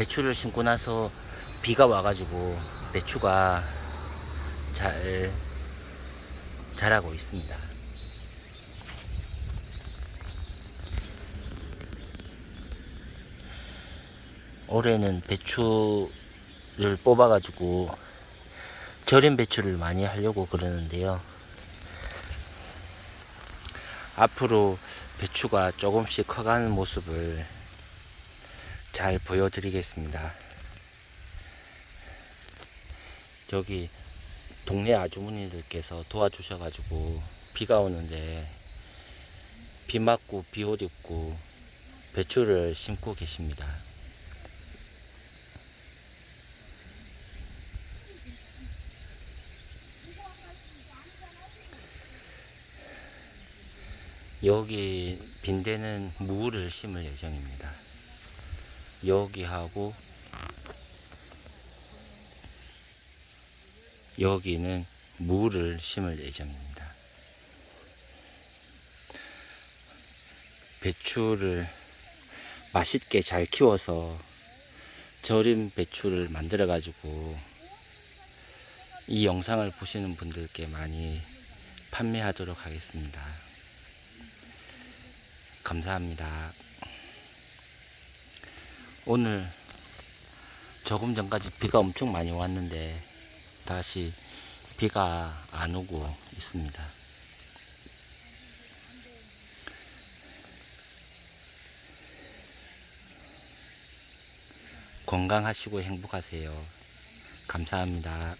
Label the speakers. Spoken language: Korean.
Speaker 1: 배추를 심고 나서 비가 와가지고 배추가 잘 자라고 있습니다. 올해는 배추를 뽑아가지고 절임 배추를 많이 하려고 그러는데요. 앞으로 배추가 조금씩 커가는 모습을 잘 보여드리겠습니다. 저기 동네 아주머니들께서 도와주셔가지고 비가 오는데 비 맞고 비 옷 입고 배추를 심고 계십니다. 여기 빈대는 무를 심을 예정입니다. 여기 하고 여기는 무를 심을 예정입니다. 배추를 맛있게 잘 키워서 절임 배추를 만들어 가지고 이 영상을 보시는 분들께 많이 판매하도록 하겠습니다. 감사합니다. 오늘 조금 전까지 비가 엄청 많이 왔는데 다시 비가 안 오고 있습니다. 건강하시고 행복하세요. 감사합니다.